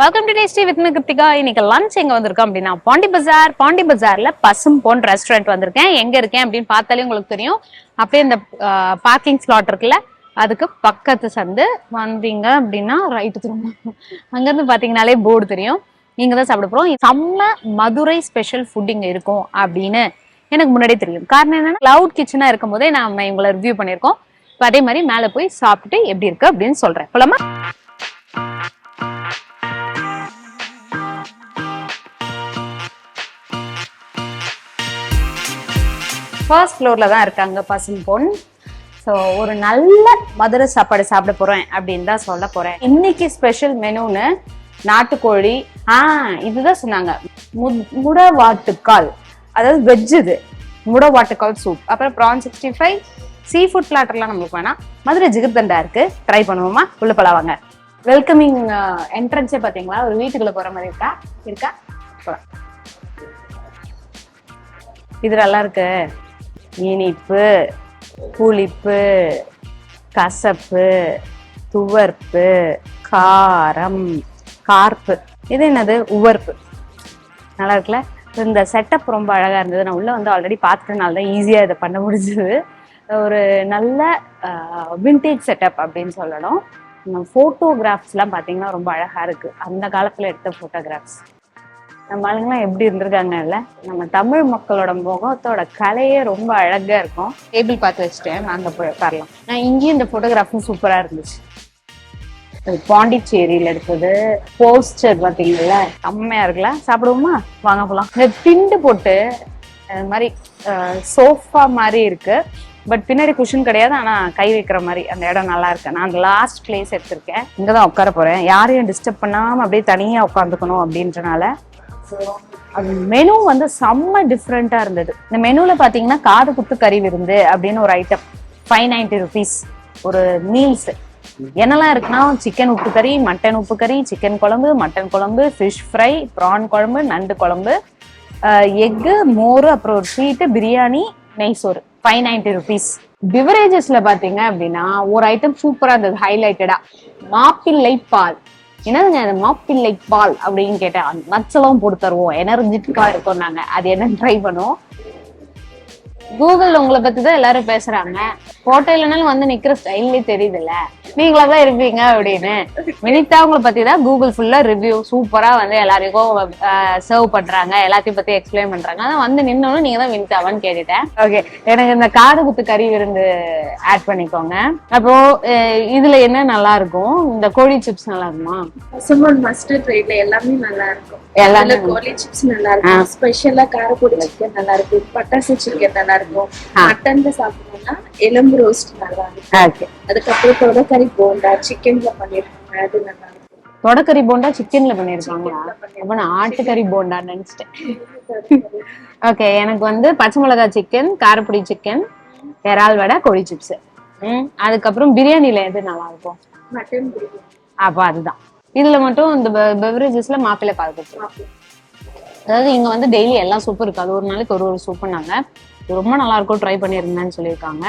Welcome to tasty with Kiruthika இன்னைக்கு lunch எங்க வந்திருக்கோம் அப்படின்னா பாண்டி பஜார் பாண்டி பஜார்ல பசும் போன் ரெஸ்டாரண்ட் வந்திருக்கேன். எங்க இருக்கேன் அப்படின்னு பார்த்தாலே உங்களுக்கு தெரியும். அப்படியே இந்த பார்க்கிங் ஸ்லாட் இருக்குல்ல அதுக்கு பக்கத்து சந்து வந்தீங்க அப்படின்னா ரைட்டு திரும்ப. அங்கேருந்து பாத்தீங்கன்னாலே போர்டு தெரியும். நீங்க தான் சாப்பிட போறோம். செம்ம மதுரை ஸ்பெஷல் ஃபுட் இங்கே இருக்கும் அப்படின்னு எனக்கு முன்னாடியே தெரியும். காரணம் என்னன்னா கிளவுட் கிச்சனாக இருக்கும் போதே நாம இவங்களை ரிவ்யூ பண்ணியிருக்கோம். இப்போ அதே மாதிரி மேல போய் சாப்பிட்டுட்டு எப்படி இருக்கு அப்படின்னு சொல்றேன். போலாமா? ஃபர்ஸ்ட் ஃப்ளோரில் தான் இருக்காங்க பசும் பொன். ஸோ ஒரு நல்ல மதுரை சாப்பாடு சாப்பிட போகிறேன் அப்படின்னு தான் சொல்ல போகிறேன் இன்னைக்கு ஸ்பெஷல் மெனுன்னு நாட்டுக்கோழி. ஆ இதுதான் சொன்னாங்க. மு- முடவாட்டுக்கால். அதாவது வெஜ் இது. முடவாட்டுக்கால் சூப் அப்புறம் prawn sixty five sea food பிளாட்டர்லாம் நம்மளுக்கு வேணாம். மதுரை ஜிகர்தண்டா இருக்குது ட்ரை பண்ணுவோமா? உள்ள போலாவாங்க வெல்கமிங் என்ட்ரன்ஸே பார்த்தீங்களா? ஒரு வீட்டுக்குள்ளே போகிற மாதிரி இருக்கா? இருக்கா? போகலாம் இது நல்லா இருக்குது இனிப்பு புளிப்பு கசப்பு துவர்ப்பு காரம் கார்ப்பு. இது என்னது? உவர்ப்பு. நல்லா இருக்குல்ல? இந்த செட்டப் ரொம்ப அழகா இருந்தது. நான் உள்ள வந்து ஆல்ரெடி பார்த்துட்டனால தான் ஈஸியா இதை பண்ண முடிஞ்சது. ஒரு நல்ல விண்டேஜ் செட்டப் அப்படின்னு சொல்லணும். ஃபோட்டோகிராஃப்ஸ்லாம் பார்த்தீங்கன்னா ரொம்ப அழகா இருக்கு. அந்த காலத்துல எடுத்த ஃபோட்டோகிராஃப்ஸ் நம்ம ஆளுங்கெல்லாம் எப்படி இருந்திருக்காங்கல்ல? நம்ம தமிழ் மக்களோட முகத்தோட கலையே ரொம்ப அழகா இருக்கும். டேபிள் பார்த்து வச்சுட்டேன். அங்கே போய் உட்காரலாம். நான் இங்கேயும் இந்த போட்டோகிராஃபும் சூப்பரா இருந்துச்சு. பாண்டிச்சேரியில எடுத்தது போஸ்டர் பாத்தீங்களா செம்மையா இருக்குல்ல? சாப்பிடுவோமா? வாங்க போலாம். இந்த திண்டு போட்டு அது மாதிரி சோஃபா மாதிரி இருக்கு. பட் பின்னாடி குஷன் கிடையாது. ஆனா கை வைக்கிற மாதிரி அந்த இடம் நல்லா இருக்கு. நான் அந்த லாஸ்ட் பிளேஸ் எடுத்திருக்கேன். இங்கதான் உட்கார போறேன். யாரையும் டிஸ்டர்ப் பண்ணாம அப்படியே தனியா உட்காந்துக்கணும் அப்படின்றனால அது மெனு வந்து செம்ம டிஃப்ரெண்டா இருந்தது. இந்த மெனுல பாத்தீங்கன்னா காது குத்து கறி விருந்து அப்படின்னு ஒரு ஐட்டம் ஃபைவ் நைன்டி ருபீஸ் ஒரு மீல்ஸ் என்னெல்லாம் இருக்குன்னா சிக்கன் உப்பு கறி மட்டன் உப்பு கறி சிக்கன் குழம்பு மட்டன் குழம்பு ஃபிஷ் ஃப்ரை ப்ரான் குழம்பு நண்டு குழம்பு எக்கு மோர் அப்புறம் ஒரு ஸ்வீட்டு பிரியாணி நெய் சோறு ஃபைவ் நைன்டி ருபீஸ் பிவரேஜஸ்ல பாத்தீங்க அப்படின்னா ஒரு ஐட்டம் சூப்பரா இருந்தது ஹைலைட்டடா மாப்பிள்ளை பால். என்னதுங்க அது? மாப்பிள்ளை பால் அப்படின்னு கேட்டேன். நச்சலாம் போட்டு தருவோம். எனர்ஜெட்டிக்கா இருக்கும் நாங்க அது என்னன்னு ட்ரை பண்ணுவோம். கூகுள் உங்களை பத்தி தான் எல்லாரும் பேசுறாங்க. போட்டோ இல்லைனாலும் வந்து நிக்கிற ஸ்டைல்லே தெரியுதுல்ல. நீங்களா தான் இருப்பீங்க அப்படின்னு. வினிதா உங்களை பத்தி தான் கூகுள் ஃபுல்லா ரிவ்யூ சூப்பரா வந்து எல்லாருக்கும் சர்வ் பண்றாங்க. எல்லாத்தையும் பத்தி எக்ஸ்பிளைன் பண்றாங்க. அதான் வந்து நின்னோன்னு நீங்க தான் வினிதாவான்னு கேட்டுட்டேன். ஓகே எனக்கு இந்த காது குத்து கறி விருந்து ஆட் பண்ணிக்கோங்க. அப்போ இதுல என்ன நல்லா இருக்கும்? இந்த கோழி சிப்ஸ் நல்லா இருக்குமா? பசும்பொன் மஸ்டர்ட் ரேட்ல எல்லாமே நல்லா இருக்கும். எல்லாமே கோழி சிப்ஸ் நல்லா இருக்கும். ஸ்பெஷலா காரப்பொடி சிக்கன் நல்லா இருக்கும். பட்டாசு சிக்கன் நல்லா இருக்கும். மட்டன்ல சாப்பிடணும்னா எலும்பு ரோஸ்ட் நல்லா இருக்கும் ஓகே அதுக்கப்புறம் தொடக்கறி போண்டா சிக்கன்ல பண்ணிருக்காங்க அது நல்லா இருக்கும் தொடக்கறி போண்டா சிக்கன்ல பண்ணிருக்காங்களா அப்ப நான் ஆட்டுக்கறி போண்டா நினைச்சிட்டேன். ஓகே எனக்கு வந்து பச்சை மிளகாய் சிக்கன் காரப்பொடி சிக்கன் இறால் வடை கோழி சிப்ஸ் அதுக்கப்புறம் பிரியாணில எது நல்லா இருக்கும் மட்டன் பிரியாணி. அப்போ அதுதான். இதுல மட்டும் இந்த பெவரேஜஸ்ல மாப்பிள்ளை கொடுத்துருவோம் அதாவது இங்க வந்து டெய்லி எல்லா சூப்பும் இருக்காது ஒரு நாளைக்கு ஒரு ஒரு சூப் பண்ணாங்க இது ரொம்ப நல்லா இருக்கும் ட்ரை பண்ணிருந்தேன்னு சொல்லியிருக்காங்க.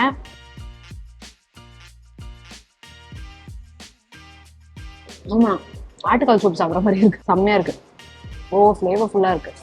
ஆமா ஆட்டுக்கால் சூப் சாப்பிட்ற மாதிரி இருக்கு. செம்மையா இருக்கு. ஓ ஃப்ளேவர்ஃபுல்லா இருக்கு.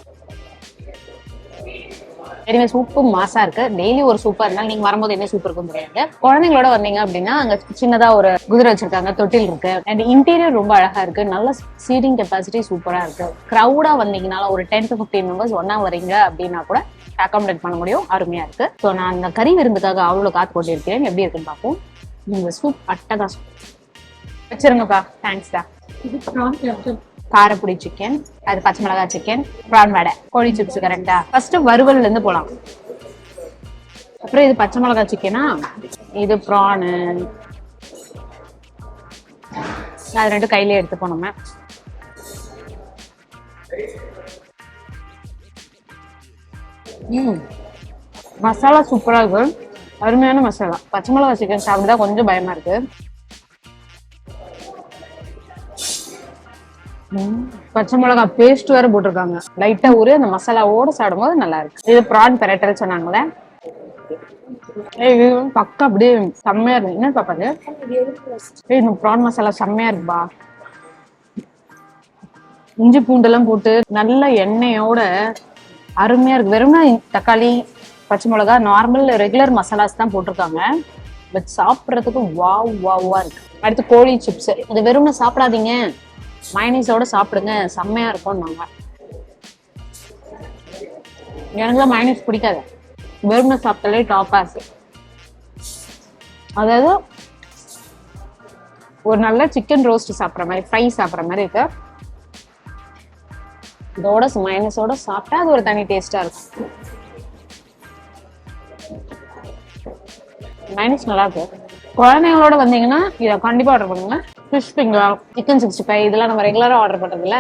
எனவே சூப்பு மாசா இருக்கு. டெய்லி ஒரு சூப்பா இருந்தாலும் நீங்க வரும்போது என்ன சூப்பர் இருக்கும் தெரியாது. குழந்தைங்களோட வந்தீங்க அப்படின்னா அங்க சின்னதா ஒரு குதிரை வச்சிருக்காங்க தொட்டில் இருக்கு. அண்ட் இன்டீரியர் ரொம்ப அழகா இருக்கு. நல்ல சீட்டிங் கெப்பாசிட்டி சூப்பரா இருக்கு. கிரௌடா வந்தீங்கனால ஒரு டென் டு ஃபிஃப்டீன் மெம்பர்ஸ் ஒன்னா வரீங்க அப்படின்னா கூட அகாமடேட் பண்ண முடியும். அருமையா இருக்கு. ஸோ நான் அந்த கறி விருந்துக்காக அவ்வளவு காத்து கொண்டிருக்கிறேன். எப்படி இருக்குன்னு பார்ப்போம். இந்த சூப் அட்டகாசம். வச்சிருங்கப்பா தேங்க்ஸ்டா காரப்பொடி சிக்கன் அது பச்சை மிளகாய் சிக்கன் ப்ரான் வடை கோழி சிப்ஸ் கரெக்டா ஃபர்ஸ்ட் வறுவல்ல இருந்து போலாம். அப்புறம் இது பச்சை மிளகாய் சிக்கனா இது ப்ரானு அது ரெண்டும் கையிலே எடுத்து போனோமே ம். மசாலா சூப்பரா இருக்கு. அருமையான மசாலா. பச்சை மிளகாய் சிக்கன் சாப்பிட்டா கொஞ்சம் பயமா இருக்கு. பச்சை மிளகாய் பேஸ்ட் வேற போட்டிருக்காங்க. லைட்டா ஒரு அந்த மசாலாவோட சாப்பிடும்போது நல்லா இருக்கு. இது ப்ரான் பெரட்டல் சொன்னாங்களே பக்கம் இது அப்படியே செம்மையா இருக்கு. என்ன பாப்பா ஏய் இந்த ப்ரான் மசாலா செம்மையா இருக்குப்பா. இஞ்சி பூண்டெல்லாம் போட்டு நல்ல எண்ணெயோட அருமையா இருக்கு. வெறும்னா தக்காளி பச்சை மிளகா நார்மல் ரெகுலர் மசாலாஸ் தான் போட்டிருக்காங்க. பட் சாப்பிட்றதுக்கு வாவ் வாவா இருக்கு. அடுத்து கோழி சிப்ஸ் இது வெறும்னா சாப்பிடாதீங்க. மைனஸோட சாப்பிடுங்க. செம்மையா இருக்கும்னாங்க. எனக்குலாம் மயனீஸ் பிடிக்காது. வெறும சாப்பிட்டாலே டாப் அதாவது ஒரு நல்ல சிக்கன் ரோஸ்ட் சாப்பிட்ற மாதிரி ஃப்ரை சாப்பிட்ற மாதிரி இருக்கு. இதோட மைனஸோட சாப்பிட்டா அது ஒரு தனி டேஸ்டா இருக்கும். மைனஸ் நல்லா இருக்கு. குழந்தைங்களோட வந்தீங்கன்னா இதை கண்டிப்பா ஆர்டர் பண்ணுங்க. Fish finger chicken sixty five இதெல்லாம் நம்ம ரெகுலரா ஆர்டர் பண்ணுறதுல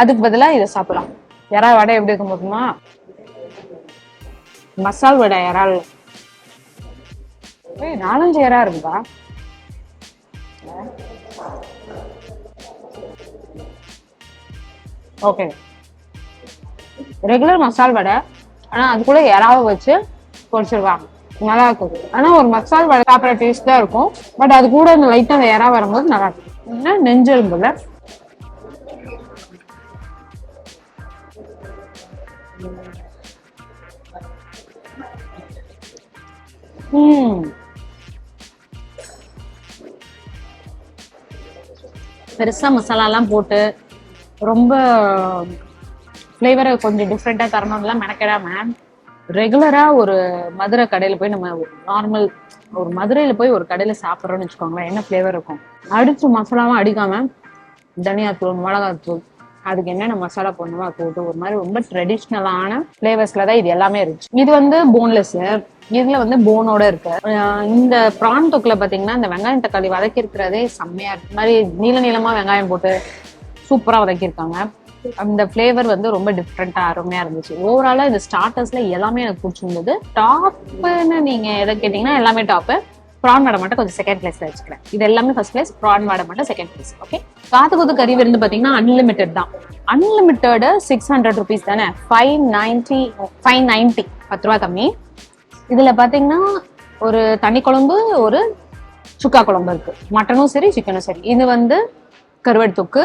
அதுக்கு பதிலா இதை சாப்பிடலாம். இறா வடை எப்படி இருக்கும் போதுமா மசால் வடை இறால் ஏய் நாலஞ்சு இறா இருக்குதா? ஓகே ரெகுலர் மசால் வடை. ஆனா அது கூட இறாவை வச்சு பொரிச்சிருக்காங்க நல்லா இருக்கும் ஆனா ஒரு மசால் வடை சாப்பிட்ற டேஸ்ட் தான் இருக்கும். பட் அது கூட இந்த லைட்டாக அந்த இறா வரும்போது நல்லா இருக்கும் என்ன நெஞ்செலும்புல ம். பெருசா மசாலாலாம் போட்டு ரொம்ப ஃப்ளேவரை கொஞ்சம் டிஃப்ரெண்ட்டாக தரணும்லாம் மெனக்கிடாம ரெகுலரா ஒரு மதுரை கடையில போய் நம்ம நார்மல் ஒரு மதுரையில போய் ஒரு கடையில சாப்பிட்றோம்னு வச்சுக்கோங்களேன் என்ன ஃப்ளேவர் இருக்கும்? அடிச்சு மசாலாவும் அடிக்காம தனியாத்தூள் மிளகாத்தூள் அதுக்கு என்னென்ன மசாலா போடணுமோ அது போட்டு ஒரு மாதிரி ரொம்ப ட்ரெடிஷ்னலான ஃப்ளேவர்ஸ்ல தான் இது எல்லாமே இருந்துச்சு இது வந்து போன்லெஸ் இதுல வந்து போனோட இருக்கு. இந்த ப்ரான் தொக்குல பாத்தீங்கன்னா இந்த வெங்காயம் தக்காளி வதக்கி இருக்கிறதே செம்மையா இருக்கு. இந்த மாதிரி நீள நீளமா வெங்காயம் போட்டு சூப்பரா வதக்கியிருக்காங்க. அந்த ஃப்ளேவர் வந்து ரொம்ப டிஃப்ரெண்ட்டாக அருமையாக இருந்துச்சு. ஓவராலாக இந்த ஸ்டார்டர்ஸில் எல்லாமே எனக்கு பிடிச்சிருந்தது. டாப்புன்னு நீங்கள் எதை கேட்டிங்கன்னா எல்லாமே டாப்பு ப்ரான் வடை மட்டும் கொஞ்சம் செகண்ட் பிளேஸ்ல வச்சுக்கிறேன். இது எல்லாமே ஃபர்ஸ்ட் பிளேஸ் ப்ரான் வடை மட்டும் செகண்ட் பிளேஸ் ஓகே காத்து குத்து கறி விருந்து பார்த்தீங்கன்னா அன்லிமிட்டெட் தான். அன்லிமிட்டடு சிக்ஸ் ஹண்ட்ரட் ருபீஸ் தானே? ஃபைவ் நைன்டி ஃபைவ் நைன்டி பத்து ரூபா கம்மி. இதில் பார்த்தீங்கன்னா ஒரு தனி குழம்பு ஒரு சுக்கா குழம்பு இருக்கு. மட்டனும் சரி சிக்கனும் சரி. இது வந்து கருவாடு தொக்கு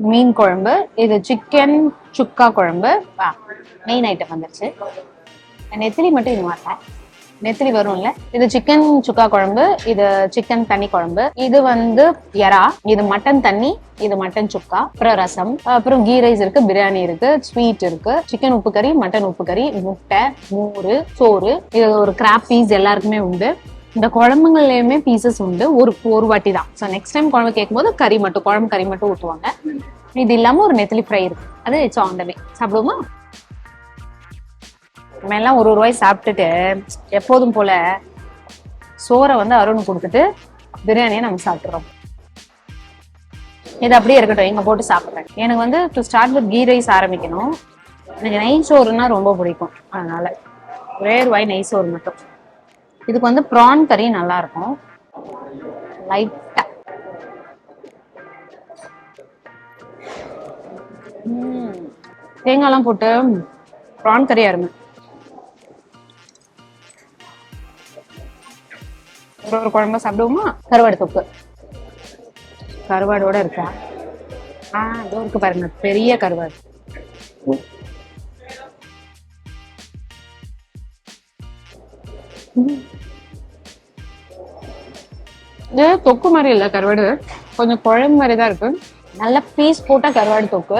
மீன் குழம்பு இது சிக்கன் சுக்கா குழம்பு. மெயின் ஐட்டம் வந்துருச்சு. நெத்திலி மட்டும் இது மாட்டேன் நெத்திலி வரும்ல. இது சிக்கன் சுக்கா குழம்பு இது சிக்கன் தண்ணி குழம்பு. இது வந்து எறா இது மட்டன் தண்ணி இது மட்டன் சுக்கா அப்புறம் ரசம் அப்புறம் கீ ரைஸ் இருக்கு பிரியாணி இருக்கு ஸ்வீட் இருக்கு. சிக்கன் உப்பு கறி மட்டன் உப்பு கறி முட்டை மோர் சோறு. இது ஒரு கிராப் பீஸ் எல்லாருக்குமே உண்டு. இந்த குழம்புங்களையுமே பீசஸ் உண்டு. ஒரு ஒரு வாட்டி தான் ஸோ நெக்ஸ்ட் டைம் குழம்பு கேட்கும்போது கறி மட்டும் குழம்பு கறி மட்டும் ஊற்றுவாங்க இது இல்லாம ஒரு நெத்திலி ஃப்ரை இருக்கு. அது இட்ஸ் ஆன் த வே சாப்பிடுவோமா? நம்ம எல்லாம் ஒரு ஒரு ரூபாய் சாப்பிட்டுட்டு எப்போதும் போல சோறை வந்து அருண் கொடுத்துட்டு பிரியாணியை நம்ம சாப்பிட்றோம் இது அப்படியே இருக்கட்டும். இங்க போட்டு சாப்பிட்றேன். எனக்கு வந்து to start with ghee rice ஆரம்பிக்கணும். எனக்கு நெய் சோறுனா ரொம்ப பிடிக்கும். அதனால. ஒரே ரூபாய் நெய் சோறு மட்டும். இதுக்கு வந்து ப்ரான் கறி நல்லா இருக்கும் லைட்டா தேங்காய்லாம் போட்டு ப்ரான் கறி அருமை. ஒரு ஒரு குழம்பு சாப்பிடுவோமா? கருவாடு தொப்பு கருவாடோட இருக்கா? ஆ இதோ இருக்கு பாருங்க பெரிய கருவாடு. இது தொக்கு மாதிரி இல்ல கருவாடு. கொஞ்சம் குழம்பு மாதிரி தான் இருக்கு. நல்ல பீஸ் போட்டா கருவாடு தொக்கு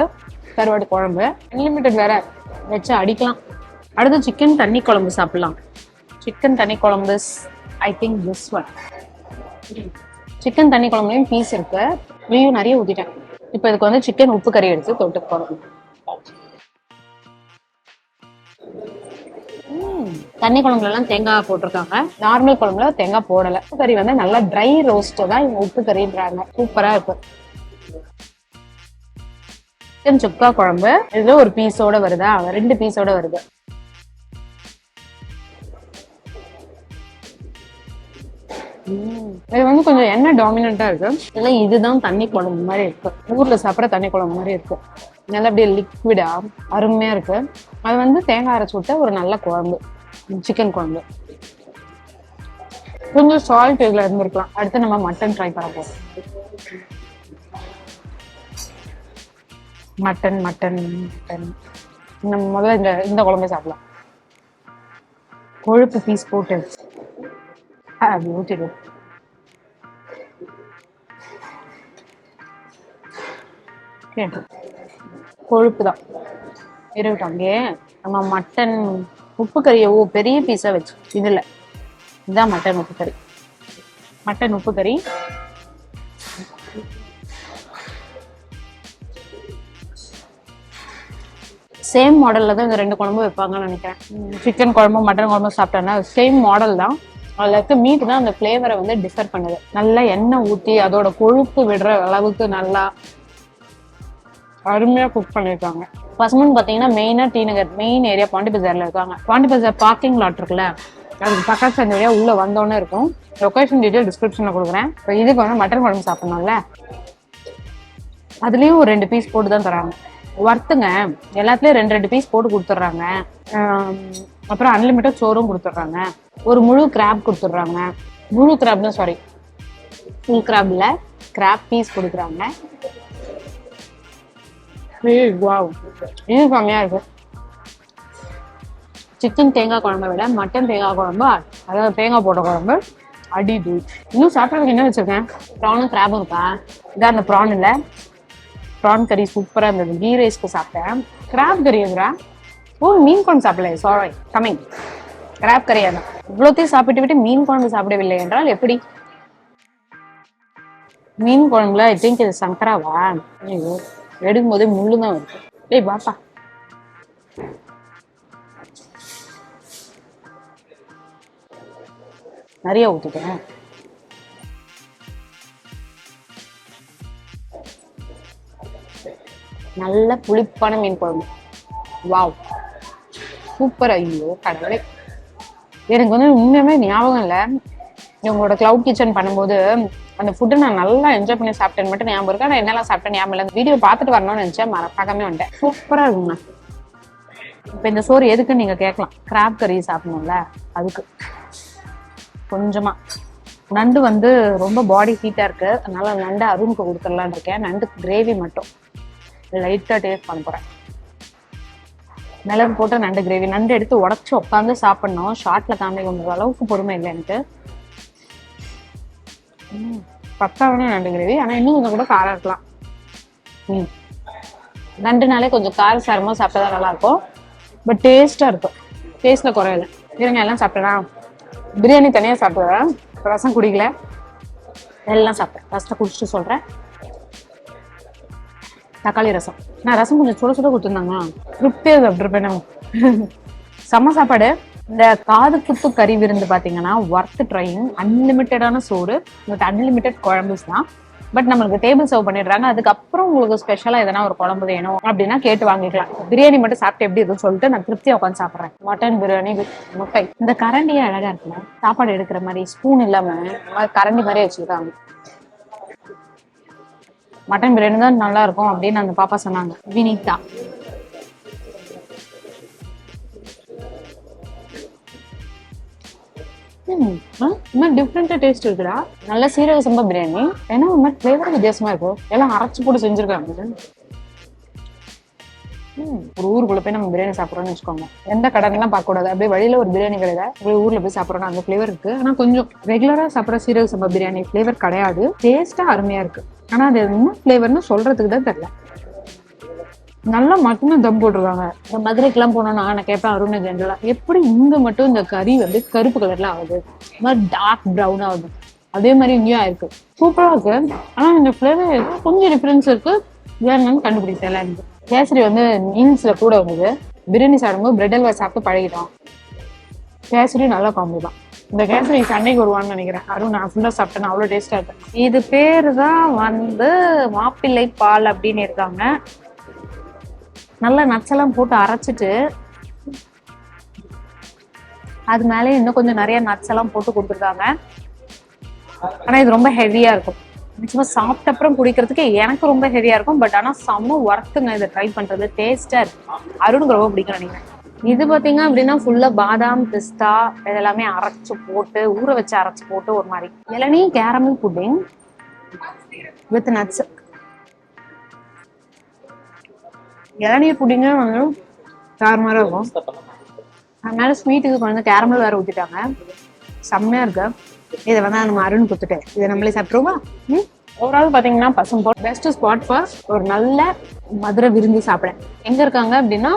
கருவாடு குழம்பு. அன்லிமிட்டட் வேற வச்சு அடிக்கலாம். அடுத்து சிக்கன் தண்ணி குழம்பு சாப்பிடலாம். சிக்கன் தண்ணி குழம்பு I think this one chicken தண்ணி குழம்புலையும் பீஸ் இருக்கு. இதையும் நிறைய ஊத்திட்டேன். இப்போ இதுக்கு வந்து சிக்கன் உப்பு கறி எடுத்து தொட்டு போகிறோம் தண்ணி குழம்புல எல்லாம் தேங்காய் போட்டிருக்காங்க. நார்மல் குழம்புல தேங்காய் போடல. உப்பு கறி வந்து நல்லா ட்ரை ரோஸ்ட் தான் இவங்க உப்பு கறின்றாங்க. சூப்பரா இருக்கு. சிக்கன் சுக்கா குழம்பு. இதுல ஒரு பீஸோட வருதா? ரெண்டு பீஸோட வருது. இது வந்து கொஞ்சம் எண்ணெய் டாமினண்டா இருக்கு. இல்ல இதுதான் தண்ணி குழம்பு மாதிரி இருக்கு. ஊர்ல சாப்பிட தண்ணி குழம்பு மாதிரி இருக்கு. நல்லா அப்படியே லிக்விடா அருமையா இருக்கு. அது வந்து தேங்காய் அரைச்சு விட்ட ஒரு நல்ல குழம்பு சிக்கன் குழம்பு. கொஞ்சம் சால்ட் இதுல இருந்திருக்கலாம். அடுத்து நம்ம மட்டன் ட்ரை பண்ண போறோம். மட்டன் மட்டன் மட்டன் நம்ம முதல்ல இந்த இந்த குழம்பே சாப்பிடலாம். கொழுப்பு பீஸ் போட்டு. ஆ, அப்படி ஓகே கொழுப்பு தான் இருக்கட்டும் அங்கே நம்ம மட்டன் உப்பு கறியை ஓ பெரிய பீஸா வச்சு இதில். இதுதான் மட்டன் உப்பு கறி மட்டன் உப்பு கறி சேம் மாடல்ல தான் இந்த ரெண்டு குழம்பு வைப்பாங்கன்னு நினைக்கிறேன். சிக்கன் குழம்பு மட்டன் குழம்பு சாப்பிட்டோன்னா சேம் மாடல் தான். அதுல இருக்க மீட் தான் அந்த ஃப்ளேவரை வந்து டிஃபர் பண்ணுது. நல்லா எண்ணெய் ஊற்றி அதோட கொழுப்பு விடுற அளவுக்கு நல்லா அருமையா குக் பண்ணிருக்காங்க. பசங்கன்னு பாத்தீங்கன்னா மெயினா T Nagar main area Pondy பஜார்ல இருக்காங்க. பாண்டி பஜார் பார்க்கிங் லாட் இருக்குல்ல அதுக்கு பக்கத்து அந்த வழியா உள்ள வந்தோன்னே இருக்கும். லொகேஷன் டீடைல் டிஸ்கிரிப்ஷன்ல கொடுக்குறேன். இப்போ இதுக்கு வந்து மட்டன் குழம்பு சாப்பிடணும்ல. அதுலயும் ஒரு ரெண்டு பீஸ் போட்டு தான் தராங்க. ஒர்த்துங்க எல்லாத்துலயும் ரெண்டு ரெண்டு பீஸ் போட்டு கொடுத்துட்றாங்க. அப்புறம் அன்லிமிட்டட் சோறும் கொடுத்துட்றாங்க. ஒரு முழு கிராப் கொடுத்துட்றாங்க. முழு கிராப்னு சாரி ஃபுல் கிராப்ல கிராப் பீஸ் கொடுக்குறாங்க. ஐயோ வாவ் இது செம்மையா இருக்கு? சிக்கன் தேங்காய் குழம்பை விட மட்டன் தேங்காய் குழம்பு அதாவது தேங்காய் போட்ட குழம்பு அடி டூ. இன்னும் சாப்பிட்றதுக்கு என்ன வச்சுருக்கேன்? ப்ரானும் கிராபும் இருக்கா? இதான் அந்த ப்ரான் இல்லை. ப்ரான் கறி சூப்பராக இருந்தது. கீ ரைஸ்க்கு சாப்பிட்டேன். கிராப் கறி எதுரா ஓ மீன் குழம்பு சாப்பிடல. சாரி கமிங் கிராப் கறியா தான் இவ்வளோத்தையும் சாப்பிட்டு விட்டு மீன் குழம்பு சாப்பிடவில்லை என்றால் எப்படி? மீன் குழம்புல ஐ திங்க் இது சங்கராவா? ஐயோ. எடுக்கும் போதே முள்ளு தான் டேய் பாப்பா நிறைய ஊற்றிட்டேன் நல்ல புளிப்பான மீன் குழம்பு. வாவ். சூப்பர் ஐயோ கடவுளே. எனக்கு வந்து உண்மையுமே ஞாபகம் இல்லை. இவங்களோட கிளவுட் கிச்சன் பண்ணும்போது அந்த ஃபுட்டு நான் நல்லா என்ஜாய் பண்ணி சாப்பிட்டேன் மட்டும் ஞாபகம் இருக்கு. நான் என்னெல்லாம் சாப்பிட்டேன் ஞாபகம் இல்லை. வீடியோ பார்த்துட்டு வரணும்னு நினச்சேன். மற பார்க்காம வந்துட்டேன் சூப்பராக இருக்குங்க இப்போ இந்த சோறு எதுக்குன்னு நீங்கள் கேட்கலாம். கிராப் கறி சாப்பிடணும்ல அதுக்கு. கொஞ்சமா. நண்டு வந்து ரொம்ப பாடி ஹீட்டாக இருக்கு. அதனால நண்டு அருணுக்கு கொடுத்துடலான் இருக்கேன். நண்டு கிரேவி மட்டும். லைட்டாக டேஸ்ட் பண்ண போகிறேன் மிளகு போட்டு நண்டு கிரேவி நண்டு எடுத்து உடச்சி உட்காந்து சாப்பிடணும். ஷார்ட்ல காமிக்கும் அளவுக்கு பொறுமை இல்லை எனக்கு. பக்காவான நண்டு கிரேவி ஆனால் இன்னும் கொஞ்சம் கூட காரம் இருக்கலாம். ம். நண்டுனாலே கொஞ்சம் கார சாரமாக சாப்பிட்டா தான் நல்லா இருக்கும். பட் டேஸ்ட்டாக இருக்கும். டேஸ்ட்டில் குறையில. இருங்க எல்லாம் சாப்பிட்டேனா பிரியாணி தனியாக சாப்பிடுவேன் ரசம் குடிக்கல. எல்லாம் சாப்பிட்டேன். ரசத்தை குடிச்சிட்டு சொல்கிறேன் தக்காளி ரசம். நான் ரசம் கொஞ்சம் சுட சுட கொடுத்துருந்தாங்க திருப்தியாக சாப்பிட்ருப்பேன் நான் செம்ம சாப்பாடு. இந்த காது குத்து கறி விருந்து பார்த்தீங்கன்னா ஒர்த் ட்ரைங் அன்லிமிட்டடான சோறு வித் அன்லிமிட்டட் குழம்புஸ் தான். பட் நம்மளுக்கு டேபிள் சர்வ் பண்ணிடுறாங்க. அதுக்கப்புறம் உங்களுக்கு ஸ்பெஷலாக எதனா ஒரு குழம்பு வேணும் அப்படின்னா கேட்டு வாங்கிக்கலாம். பிரியாணி மட்டும் சாப்பிட்டு எப்படி இருக்குன்னு சொல்லிட்டு நான் திருப்தியாக உட்காந்து சாப்பிட்றேன். மட்டன் பிரியாணி வித் முட்டை. இந்த கரண்டியே அழகா இருக்குல்ல? சாப்பாடு எடுக்கிற மாதிரி ஸ்பூன் இல்லாம கரண்டி மாதிரியே வச்சிருக்காங்க மட்டன் பிரியாணி தான் நல்லா இருக்கும் அப்படின்னு அந்த பாப்பா சொன்னாங்க. வினிதா. இன்னும் ஆ, டிஃப்ரெண்டா டேஸ்ட் இருக்குடா. நல்ல சீரக சம்பா பிரியாணி. ஏன்னா ஒரு மாதிரி ஃப்ளேவர் வித்தியாசமா இருக்கும் எல்லாம் அரைச்சு போட்டு செஞ்சிருக்காங்க. ஒரு ஊருக்குள்ள போய் நம்ம பிரியாணி சாப்பிட்றோம்னு வச்சுக்கோங்க. எந்த கடைலாம் பார்க்க கூடாது அப்படியே வழியில ஒரு பிரியாணி கிடையாது அப்படியே ஊர்ல போய் சாப்பிடறோம்னா அந்த ஃப்ளேவர் இருக்கு. ஆனா கொஞ்சம் ரெகுலரா சாப்பிட்ற சீரக சம்பா பிரியாணி ஃப்ளேவர் கிடையாது. டேஸ்டா அருமையா இருக்கு. ஆனா அது என்ன ஃப்ளேவர்னு சொல்றதுக்கு தான் தெரியல. நல்லா மட்டும் தம் போட்டிருக்காங்க. இந்த மதுரைக்கெல்லாம் போனோம்னா நான் கேட்பேன் அருண் ஜென்ரலா எப்படி இங்க மட்டும் இந்த கறி வந்து கருப்பு கலர்ல ஆகுது? மாதிரி டார்க் ப்ரௌன் ஆகுது. அதே மாதிரி இங்கேயும் ஆயிருக்கு சூப்பரா இருக்கு. ஆனா இந்த ஃபிளேவர் கொஞ்சம் டிஃபரன்ஸ் இருக்கு. என்னன்னு கண்டுபிடிச்சல எனக்கு. கேசரி வந்து மீன்ஸ்ல கூட வந்தது பிரியாணி சாப்பிடும்போது பிரெட் அல்வா சாப்பிட்டு பழகிட்டோம். கேசரி நல்லா காம்போ தான். இந்த கேசரி சண்டைக்கு வருவான்னு நினைக்கிறேன். அருண் நான் ஃபுல்லா சாப்பிட்டேன். அவ்வளோ டேஸ்டா இருக்கு இது பேரு தான் வந்து மாப்பிள்ளை பால் அப்படின்னு இருக்காங்க. நல்லா நட்ஸெல்லாம் போட்டு அரைச்சிட்டு அது மேலே இன்னும் கொஞ்சம் நிறைய நட்ஸ் எல்லாம் போட்டு கொடுத்துருக்காங்க. ஆனால் இது ரொம்ப ஹெவியா இருக்கும். நிச்சயமாக சாப்பிட்ட அப்புறம் குடிக்கிறதுக்கு எனக்கு ரொம்ப ஹெவியாக இருக்கும். பட் ஆனால் செம்ம ஒர்த்துங்க இதை. ட்ரை பண்றது. டேஸ்ட்டாக இருக்கும் அருணுக்கு ரொம்ப பிடிக்கும் நினைக்கிறேன். இது பார்த்தீங்க அப்படின்னா ஃபுல்லாக பாதாம் பிஸ்தா இதெல்லாமே அரைச்சு போட்டு ஊற வச்சு அரைச்சு போட்டு ஒரு மாதிரி. இளநீ கேரமல் புட்டிங் வித் நட்ஸ் இளநீர் புடிங்க வந்து தாறுமாறா இருக்கும். அதனால ஸ்வீட்டுக்கு கொஞ்சம் கேரமல் வேற ஊத்திட்டாங்க. செம்மையா இருக்கு. இதை வந்து நம்ம அருண் கொடுத்துட்டு இதை நம்மளே சாப்பிட்ருவா ம்? ஓவரால் பார்த்தீங்கன்னா பசும்போட் பெஸ்ட் ஸ்பாட் ஃபார் ஒரு நல்ல மதுரை விருந்து சாப்பிட. எங்க இருக்காங்க அப்படின்னா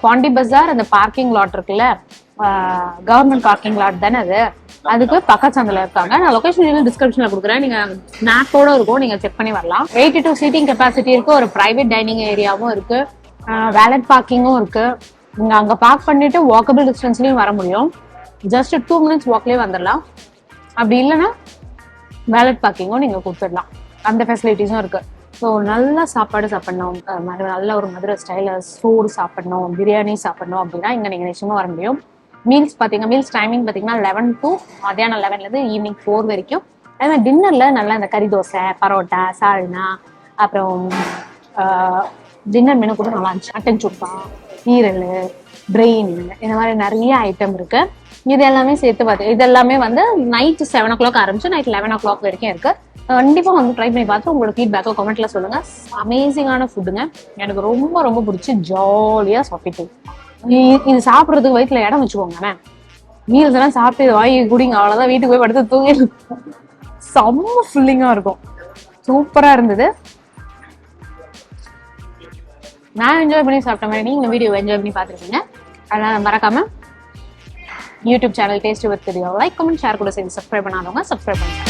பாண்டி பஜார் அந்த பார்க்கிங் லாட் இருக்குல்ல? கவர்மெண்ட் பார்க்கிங் லாட் தானே அது? அதுக்கு பக்கச்சந்தில் இருக்காங்க. நான் லொகேஷன் டிஸ்கிரிப்ஷனில் கொடுக்குறேன். நீங்க மேப்போட இருக்கும். நீங்க செக் பண்ணி வரலாம். எயிட்டி டூ சீட்டிங் கெப்பாசிட்டி இருக்கு. ஒரு பிரைவேட் டைனிங் ஏரியாவும் இருக்கு. வேலட் பார்க்கிங்கும் இருக்கு. நீங்க அங்க பார்க் பண்ணிட்டு வாக்கபிள் டிஸ்டன்ஸ்லயும் வர முடியும். ஜஸ்ட் டூ மினிட்ஸ் வாக்லயே வந்துடலாம் அப்படி இல்லைன்னா வேலட் பார்க்கிங்கும் நீங்க கொடுத்துடலாம். அந்த ஃபெசிலிட்டிஸும் இருக்கு. ஸோ நல்ல சாப்பாடு சாப்பிடணும். நல்ல ஒரு மதுரை ஸ்டைலில் சோறு சாப்பிடணும் பிரியாணி சாப்பிடணும் அப்படின்னா இங்கே நீங்கள் நிச்சயமாக வர முடியும். மீல்ஸ் பார்த்தீங்கன்னா மீல்ஸ் டைமிங் பார்த்தீங்கன்னா லெவன் டு மத்தியானம் லெவன்லேருந்து ஈவினிங் ஃபோர் வரைக்கும். அதே மாதிரி டின்னரில் நல்லா இந்த கறி தோசை பரோட்டா சால்னா அப்புறம் டின்னர் மெனு கூட நல்லா இருந்துச்சு. அட்டன் சுப்பா ஈரல் பிரெயின் இந்த மாதிரி நிறைய ஐட்டம் இருக்கு. இது எல்லாமே சேர்த்து பார்த்து இது எல்லாமே வந்து நைட் செவன் ஓ கிளாக் ஆரம்பிச்சு நைட் லெவன் ஓ கிளாக் வரைக்கும் இருக்கு. கண்டிப்பா வந்து ட்ரை பண்ணி பார்த்து உங்களோட ஃபீட்பேக்கை கமெண்ட்ல சொல்லுங்க. அமேசிங்கான ஃபுட்டுங்க எனக்கு ரொம்ப ரொம்ப பிடிச்சி ஜாலியா சாப்பிட்டு இது சாப்பிட்றதுக்கு வயிற்றுல இடம் வச்சுக்கோங்க மீல்ஸ் எல்லாம் சாப்பிட்டு வாங்கி குடிங்க அவ்வளவுதான். வீட்டுக்கு போய் படுத்து தூங்கி செம்ம ஃபில்லிங்கா இருக்கும். சூப்பரா இருந்தது. நான் என்ஜாய் பண்ணி சாப்பிட்ட மாதிரி நீங்க வீடியோ என்ஜாய் பண்ணி பார்த்துருக்கீங்க அதனால மறக்காம YouTube channel taste with video like comment share கூட சேர்ந்து சப்ஸ்கிரைப் பண்ணாதவங்க சப்ஸ்கிரைப் பண்ணுங்க.